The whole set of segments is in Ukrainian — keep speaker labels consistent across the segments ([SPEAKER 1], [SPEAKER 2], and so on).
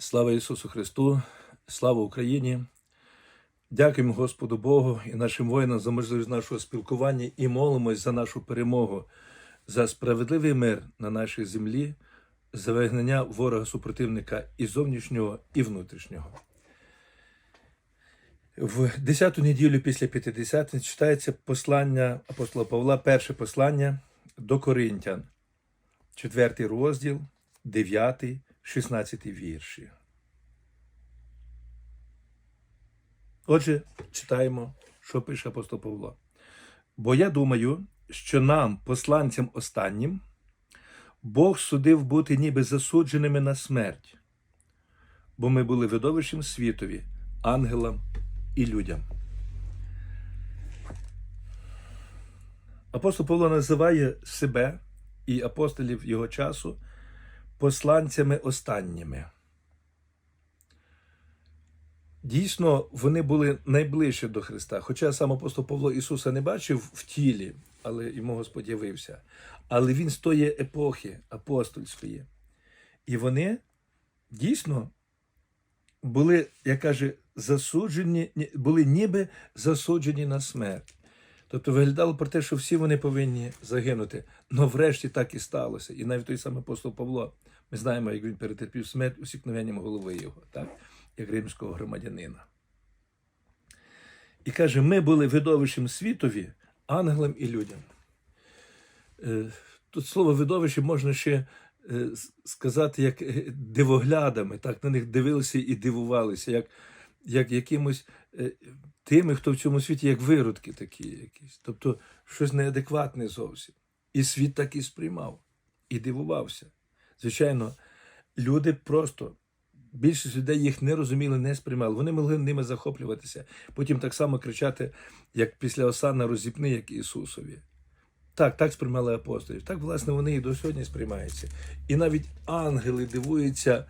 [SPEAKER 1] Слава Ісусу Христу, слава Україні! Дякуємо Господу Богу і нашим воїнам за можливість нашого спілкування і молимось за нашу перемогу, за справедливий мир на нашій землі, за вигнання ворога супротивника і зовнішнього, і внутрішнього. В 10-ту неділю після П'ятидесятниць читається послання апостола Павла, перше послання до Коринтян, 4 розділ, 9, 16 вірші. Отже, читаємо, що пише апостол Павло. Бо я думаю, що нам, посланцям останнім, Бог судив бути ніби засудженими на смерть, бо ми були видовищем світові, ангелам і людям. Апостол Павло називає себе і апостолів його часу посланцями останніми. Дійсно, вони були найближче до Христа. Хоча сам апостол Павло Ісуса не бачив в тілі, але йому Господь явився. Але він з тої епохи апостольської. І вони дійсно були, як каже, засуджені, були ніби засуджені на смерть. Тобто виглядало про те, що всі вони повинні загинути. Но врешті так і сталося. І навіть той самий апостол Павло, ми знаємо, як він перетерпів смерть усікновенням голови його, так? як римського громадянина. І каже: ми були видовищем світові, ангелам і людям. Е, Тут слово видовище можна ще е, сказати, як е, дивоглядами, так на них дивилися і дивувалися, як, як якимось тими, хто в цьому світі, як виродки такі якісь. Тобто щось неадекватне зовсім. І світ так і сприймав, і дивувався. Звичайно, люди просто. Більшість людей їх не розуміли, не сприймали. Вони могли ними захоплюватися. Потім так само кричати, як після Осана розіпни, як Ісусові. Так, так сприймали апостолів. Так, власне, вони і до сьогодні сприймаються. І навіть ангели дивуються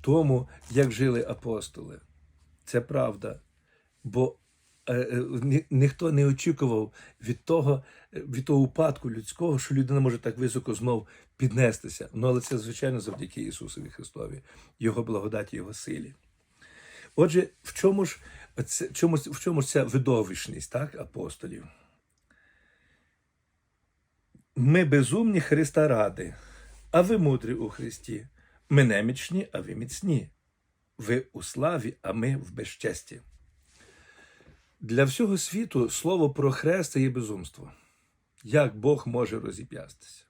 [SPEAKER 1] тому, як жили апостоли. Це правда. Бо ні- ніхто не очікував від того, е, від того упадку людського, що людина може так високо знов піднестися. Ну, але це, звичайно, завдяки Ісусові Христові, Його благодаті, Його силі. Отже, в чому ж, це, чому, в чому ж ця видовищність так, апостолів? Ми безумні Христа ради, а ви мудрі у Христі. Ми немічні, а ви міцні. Ви у славі, а ми в безчесті. Для всього світу слово про хрест є безумство. Як Бог може розіп'ястися?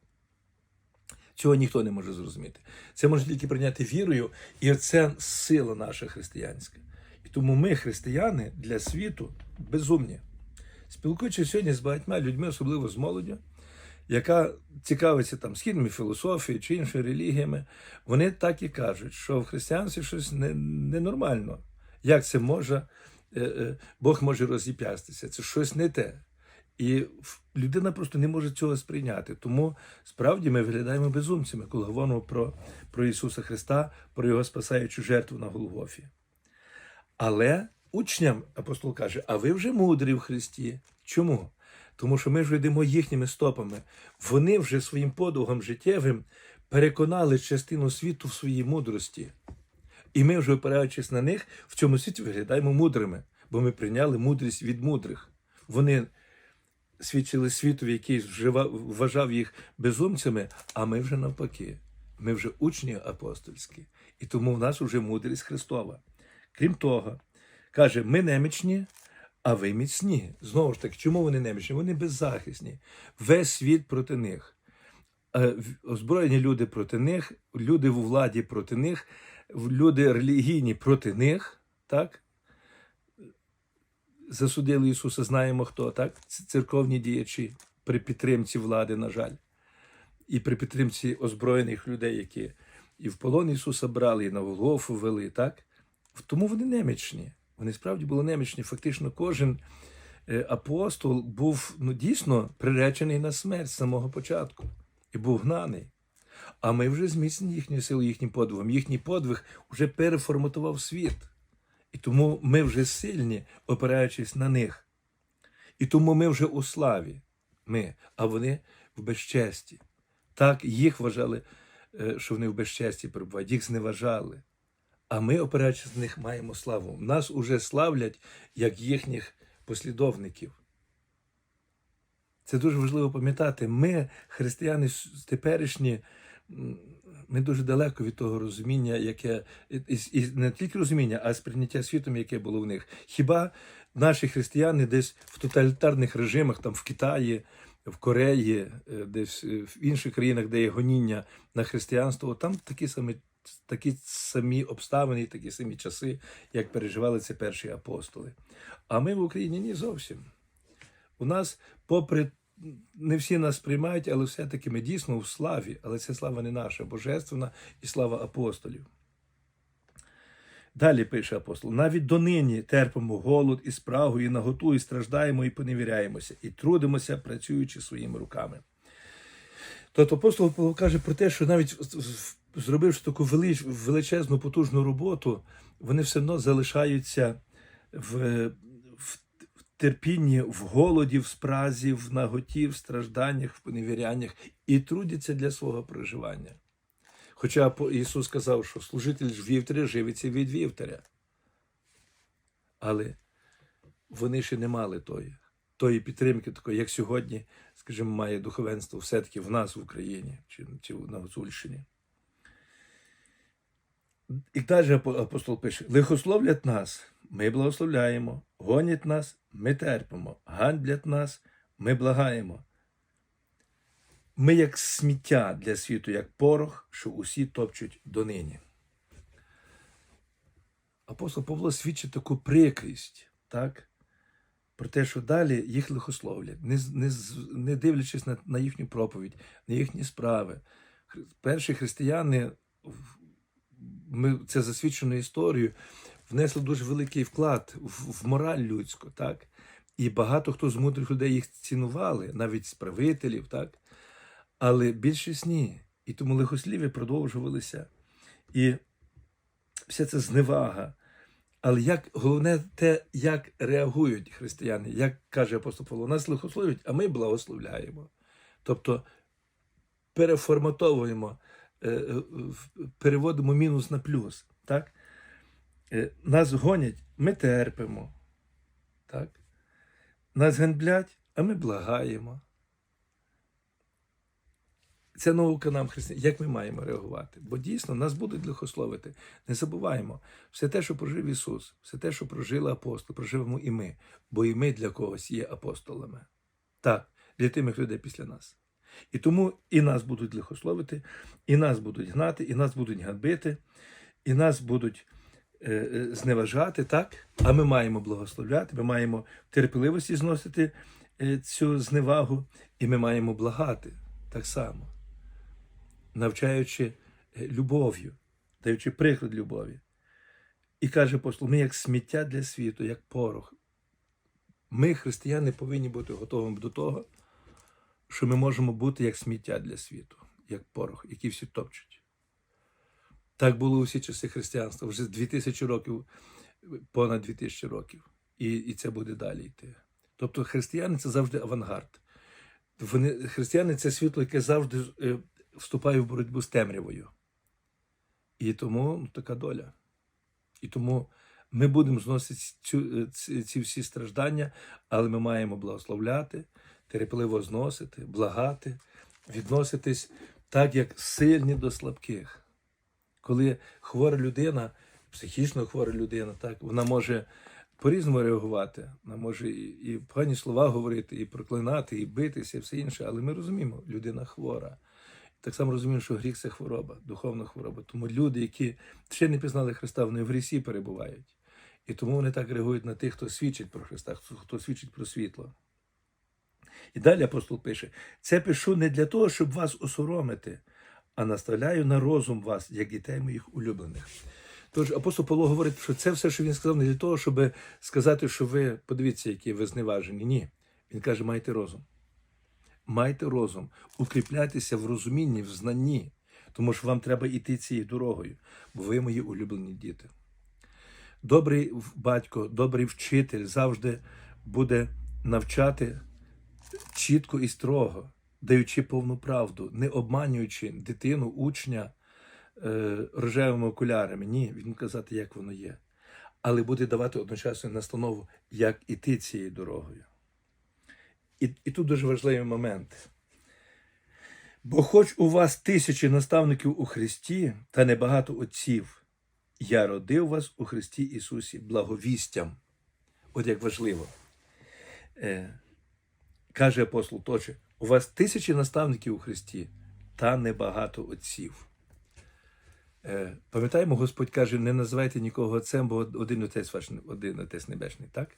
[SPEAKER 1] Цього ніхто не може зрозуміти. Це може тільки прийняти вірою, і це сила наша християнська. І тому ми, християни, для світу безумні. Спілкуючись сьогодні з багатьма людьми, особливо з молоддю, яка цікавиться там східними філософією чи іншими релігіями, вони так і кажуть, що в християнстві щось не- ненормально. Як це може, Бог може розіп'ястися? Це щось не те. І людина просто не може цього сприйняти. Тому справді ми виглядаємо безумцями, коли говоримо про, про Ісуса Христа, про Його спасаючу жертву на Голгофі. Але учням апостол каже: а ви вже мудрі в Христі. Чому? Тому що ми вже йдемо їхніми стопами. Вони вже своїм подвигом життєвим переконали частину світу в своїй мудрості. І ми, вже опираючись на них, в цьому світі виглядаємо мудрими, бо ми прийняли мудрість від мудрих. Вони свідчили світові, який вважав їх безумцями, а ми вже навпаки. Ми вже учні апостольські. І тому в нас вже мудрість Христова. Крім того, каже, ми немічні, а ви міцні. Знову ж таки, чому вони немічні? Вони беззахисні. Весь світ проти них. Е, Озброєні люди проти них, люди у владі проти них, люди релігійні проти них, так? Засудили Ісуса, знаємо хто, так? Церковні діячі при підтримці влади, на жаль, і при підтримці озброєних людей, які і в полон Ісуса брали, і на Голгофу вели, так? Тому вони немічні. Вони справді були немічні. Фактично, кожен е, апостол був ну, дійсно приречений на смерть з самого початку і був гнаний. А ми вже зміцнені їхньою силою, їхнім подвигом. Їхній подвиг вже переформатував світ. І тому ми вже сильні, опираючись на них. І тому ми вже у славі, ми, а вони в безчесті. Так їх вважали, е, що вони в безчесті перебувають, їх зневажали. а ми, опираючись на них, маємо славу. Нас уже славлять як їхніх послідовників. Це дуже важливо пам'ятати. Ми, християни теперішні, ми дуже далеко від того розуміння, яке і, не тільки розуміння, а сприйняття світом, яке було в них. Хіба наші християни десь в тоталітарних режимах, там в Китаї, в Кореї, е, десь е, в інших країнах, де є гоніння на християнство, там такі самі. Такі самі обставини, такі самі часи, як переживали це перші апостоли. А ми в Україні ні зовсім. У нас, попри не всі нас приймають, але все-таки ми дійсно в славі, але ця слава не наша, божественна і слава апостолів. Далі пише апостол: навіть донині терпимо голод і спрагу, і наготу, і страждаємо, і поневіряємося, і трудимося, працюючи своїми руками. Тобто апостол каже про те, що навіть зробивши таку величезну потужну роботу, вони все одно залишаються в, в терпінні, в голоді, в спразі, в наготі, в стражданнях, в поневіряннях і трудяться для свого проживання. Хоча Ісус сказав, що служитель ж вівтаря живиться від вівтаря. Але вони ще не мали тої, тої підтримки, такої, як сьогодні, скажімо, має духовенство все-таки в нас в Україні чи, чи на Гуцульщині. І далі апостол пише: лихословлять нас, ми благословляємо, гонять нас, ми терпимо, ганьблять нас, ми благаємо. Ми як сміття для світу, як порох, що усі топчуть донині. Апостол Павло свідчить таку прикрість, так? Про те, що далі їх лихословлять, не, не, не дивлячись на, на їхню проповідь, на їхні справи. Перші християни, ми це засвідчено історією, внесли дуже великий вклад в, мораль людську, так? І багато хто з мудрих людей їх цінували, навіть справителів, так? Але більшість ні. І тому лихослів'я продовжувалися. І вся ця зневага. Але як головне те, як реагують християни, як каже апостол Павло, нас лихословлять, а ми благословляємо. Тобто переформатовуємо, е, е, переводимо мінус на плюс. Так? Е, Нас гонять, ми терпимо. Так? Нас ганьблять, а ми благаємо. Це наука нам, християн, як ми маємо реагувати? Бо дійсно нас будуть лихословити. Не забуваємо, все те, що прожив Ісус, все те, що прожили апостоли, проживемо і ми, бо і ми для когось є апостолами. Так, для тих людей після нас. І тому і нас будуть лихословити, і нас будуть гнати, і нас будуть ганьбити, і нас будуть зневажати, так? А ми маємо благословляти, ми маємо терпеливості зносити е, цю зневагу, і ми маємо благати так само, навчаючи е, любов'ю, даючи приклад любові. І каже апостол, ми як сміття для світу, як порох. Ми, християни, повинні бути готовими до того, що ми можемо бути як сміття для світу, як порох, який всі топчуть. Так було у всі часи християнства, вже 2000 років, понад 2000 років. І, і це буде далі йти. Тобто християни це завжди авангард. Вони, християни це світло, яке завжди е, вступає в боротьбу з темрявою. І тому ну, така доля. І тому ми будемо зносити цю, е, ці, ці всі страждання, але ми маємо благословляти, терпеливо зносити, благати, відноситись так, як сильні до слабких. Коли хвора людина, психічно хвора людина, так, вона може по-різному реагувати, вона може і, погані слова говорити, і проклинати, і битися, і все інше, але ми розуміємо, людина хвора. Так само розуміємо, що гріх це хвороба, духовна хвороба. Тому люди, які ще не пізнали Христа, вони в грісі перебувають. І тому вони так реагують на тих, хто свідчить про Христа, хто свідчить про світло. І далі апостол пише: це пишу не для того, щоб вас осоромити, а наставляю на розум вас, як дітей моїх улюблених. Тож апостол Павло говорить, що це все, що він сказав, не для того, щоб сказати, що ви подивіться, які ви зневажені. Ні. Він каже, майте розум. Майте розум, укріпляйтеся в розумінні, в знанні, тому що вам треба йти цією дорогою, бо ви мої улюблені діти. Добрий батько, добрий вчитель завжди буде навчати чітко і строго, даючи повну правду, не обманюючи дитину, учня, е, рожевими окулярами. Ні, він казати, як воно є. Але буде давати одночасно настанову, як іти цією дорогою. І, і тут дуже важливий момент. Бо хоч у вас тисячі наставників у Христі та небагато отців, я родив вас у Христі Ісусі благовістям. От як важливо. Е, каже апостол Точе, у вас тисячі наставників у Христі та небагато отців. Е, пам'ятаємо, Господь каже, не називайте нікого отцем, бо один отець ваш, один отець небесний, так?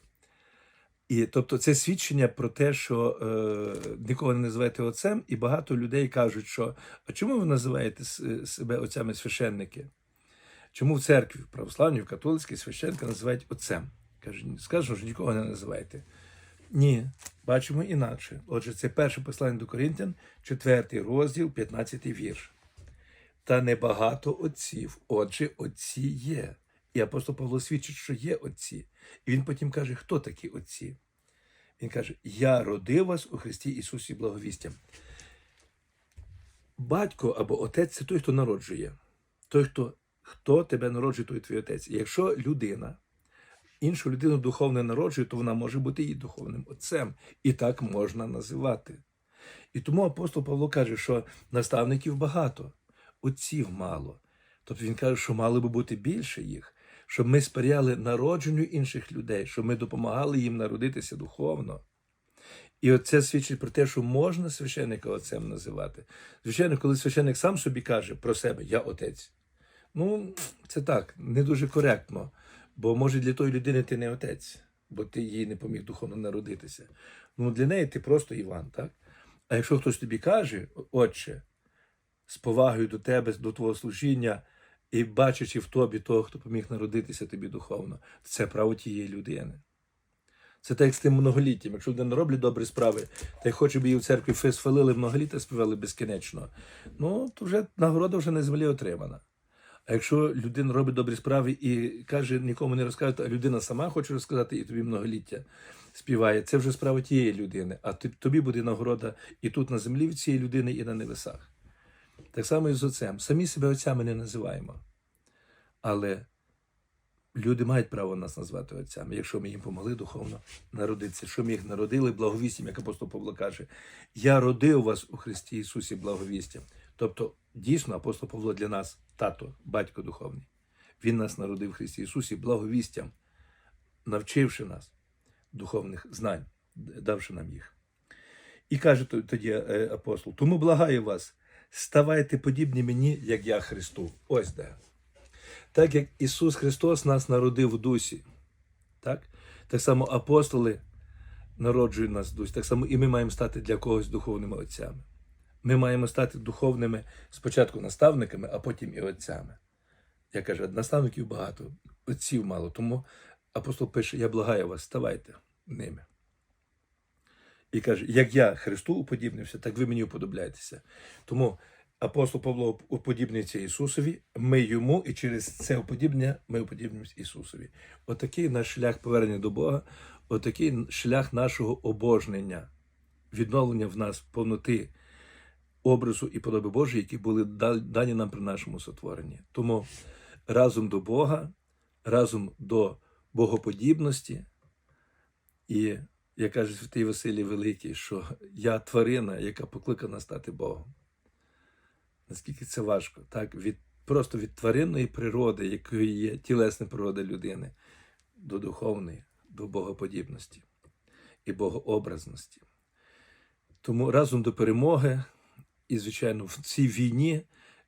[SPEAKER 1] І тобто це свідчення про те, що е, нікого не називаєте отцем, і багато людей кажуть, що а чому ви називаєте себе отцями священники? Чому в церкві, в православній, в католицькій священника називають отцем? Каже, скажу, що нікого не називаєте. Ні, бачимо інакше. Отже, це перше послання до Коринтян, 4 розділ, 15 вірш. Та небагато отців, отже, отці є. І апостол Павло свідчить, що є отці. І він потім каже, хто такі отці? Він каже: Я родив вас у Христі Ісусі благовістям. Батько або отець це той, хто народжує. Той, хто, хто тебе народжує, той твій отець. І якщо людина іншу людину духовно народжує, то вона може бути і духовним отцем. І так можна називати. І тому апостол Павло каже, що наставників багато, отців мало. Тобто він каже, що мало би бути більше їх, щоб ми сприяли народженню інших людей, щоб ми допомагали їм народитися духовно. І от це свідчить про те, що можна священника отцем називати. Звичайно, коли священник сам собі каже про себе Я отець. Ну, це так, не дуже коректно. Бо може для тої людини ти не отець, бо ти їй не поміг духовно народитися. Ну для неї ти просто Іван, так? А якщо хтось тобі каже, отче, з повагою до тебе, до твого служіння, і бачачи в тобі того, хто поміг народитися тобі духовно, це право тієї людини. Це так з тим многоліттям. Якщо людина роблять добрі справи, та й хоче б її в церкві фесфалили, многоліття співали безкінечно, ну то вже нагорода вже на землі отримана. А якщо людина робить добрі справи і каже, нікому не розкаже, а людина сама хоче розказати, і тобі многоліття співає, це вже справа тієї людини. А тобі буде нагорода і тут на землі від цієї людини, і на небесах. Так само і з отцем. Самі себе отцями не називаємо. Але люди мають право нас назвати отцями, якщо ми їм помогли духовно народитися. Що ми їх народили благовістям, як апостол Павло каже, я родив вас у Христі Ісусі благовістям. Тобто, дійсно, апостол Павло для нас тато, батько духовний. Він нас народив в Христі Ісусі благовістям, навчивши нас духовних знань, давши нам їх. І каже тоді е, апостол: тому благаю вас, ставайте подібні мені, як я Христу. Ось де. Так як Ісус Христос нас народив в дусі, так, так само апостоли народжують нас в дусі, так само і ми маємо стати для когось духовними отцями. Ми маємо стати духовними спочатку наставниками, а потім і отцями. Я кажу, наставників багато, отців мало. Тому апостол пише: Я благаю вас, ставайте ними. І каже, як я Христу уподібнився, так ви мені уподобляєтеся. Тому апостол Павло уподібнюється Ісусові, ми йому, і через це уподібнення ми уподібнюємося Ісусові. Отакий наш шлях повернення до Бога, отакий шлях нашого обожнення, відновлення в нас повноти образу і подоби Божої, які були дані нам при нашому сотворенні. Тому разом до Бога, разом до богоподібності, і як каже святий Василій Великий, що я тварина, яка покликана стати Богом. Наскільки це важко, так? Від, просто від тваринної природи, якою є тілесна природа людини, до духовної, до богоподібності і богообразності. Тому разом до перемоги, і, звичайно, в цій війні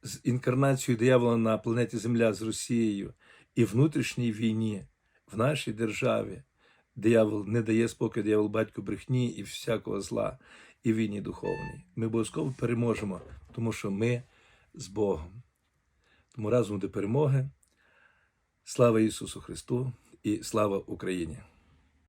[SPEAKER 1] з інкарнацією диявола на планеті Земля з Росією і внутрішній війні в нашій державі. Диявол не дає спокою, диявол батько брехні і всякого зла, і війні духовній. Ми обов'язково переможемо, тому що ми з Богом. Тому разом до перемоги. Слава Ісусу Христу і слава Україні!